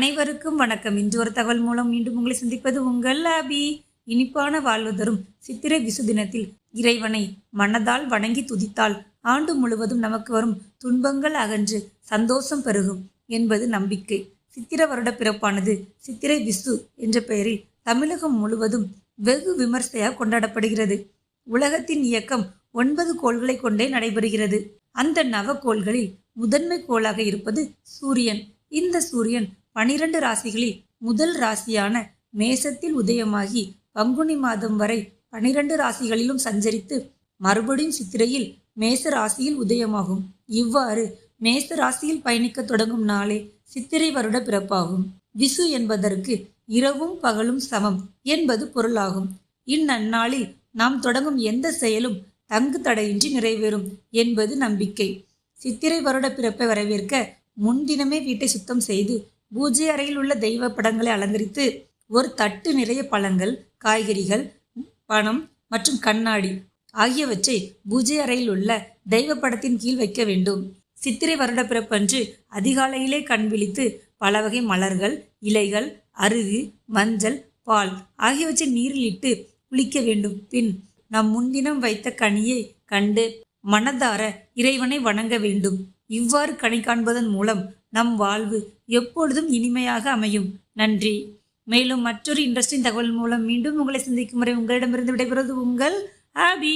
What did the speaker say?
அனைவருக்கும் வணக்கம். இன்று ஒரு தகவல் மூலம் மீண்டும் உங்களை சந்திப்பது உங்கள் அபி. இனிப்பான வாழ்வு தரும் சித்திரை விசு தினத்தில் இறைவனை மனதால் வணங்கி துதித்தால் ஆண்டு முழுவதும் நமக்கு வரும் துன்பங்கள் அகன்று சந்தோஷம் பெருகும் என்பது நம்பிக்கை. சித்திர வருட பிறப்பானது சித்திரை விசு என்ற பெயரில் தமிழகம் முழுவதும் வெகு விமர்சையாக கொண்டாடப்படுகிறது. உலகத்தின் இயக்கம் ஒன்பது கோள்களை கொண்டே நடைபெறுகிறது. அந்த நவகோள்களில் முதன்மை கோளாக இருப்பது சூரியன். இந்த சூரியன் பனிரெண்டு ராசிகளில் முதல் ராசியான மேசத்தில் உதயமாகி பங்குனி மாதம் வரை பனிரெண்டு ராசிகளிலும் சஞ்சரித்து மறுபடியும் சித்திரையில் மேச ராசியில் உதயமாகும். இவ்வாறு மேச ராசியில் பயணிக்க தொடங்கும் நாளே சித்திரை வருட பிறப்பாகும். விசு என்பதற்கு இரவும் பகலும் சமம் என்பது பொருளாகும். இந்நன்னாளில் நாம் தொடங்கும் எந்த செயலும் தங்கு தடையின்றி நிறைவேறும் என்பது நம்பிக்கை. சித்திரை வருட பிறப்பை வரவேற்க முன்தினமே வீட்டை சுத்தம் செய்து பூஜை அறையில் உள்ள தெய்வ படங்களை அலங்கரித்து ஒரு தட்டு நிறைய பழங்கள் காய்கறிகள் பணம் மற்றும் கண்ணாடி ஆகியவற்றை பூஜை அறையில் உள்ள தெய்வ படத்தின் கீழ் வைக்க வேண்டும். சித்திரை வருட பிறப்பன்று அதிகாலையிலே கண் விழித்து பல வகை மலர்கள் இலைகள் அருகு மஞ்சள் பால் ஆகியவற்றை நீரில் இட்டு குளிக்க வேண்டும். பின் நம் முன்தினம் வைத்த கனியை கண்டு மனதார இறைவனை வணங்க வேண்டும். இவ்வாறு கணி காண்பதன் மூலம் நம் வாழ்வு எப்பொழுதும் இனிமையாக அமையும். நன்றி. மேலும் மற்றொரு இன்ட்ரெஸ்டிங் தகவல் மூலம் மீண்டும் உங்களை சந்திக்கும் வரை உங்களிடமிருந்து விடைபெறுவது உங்கள் ஹாபி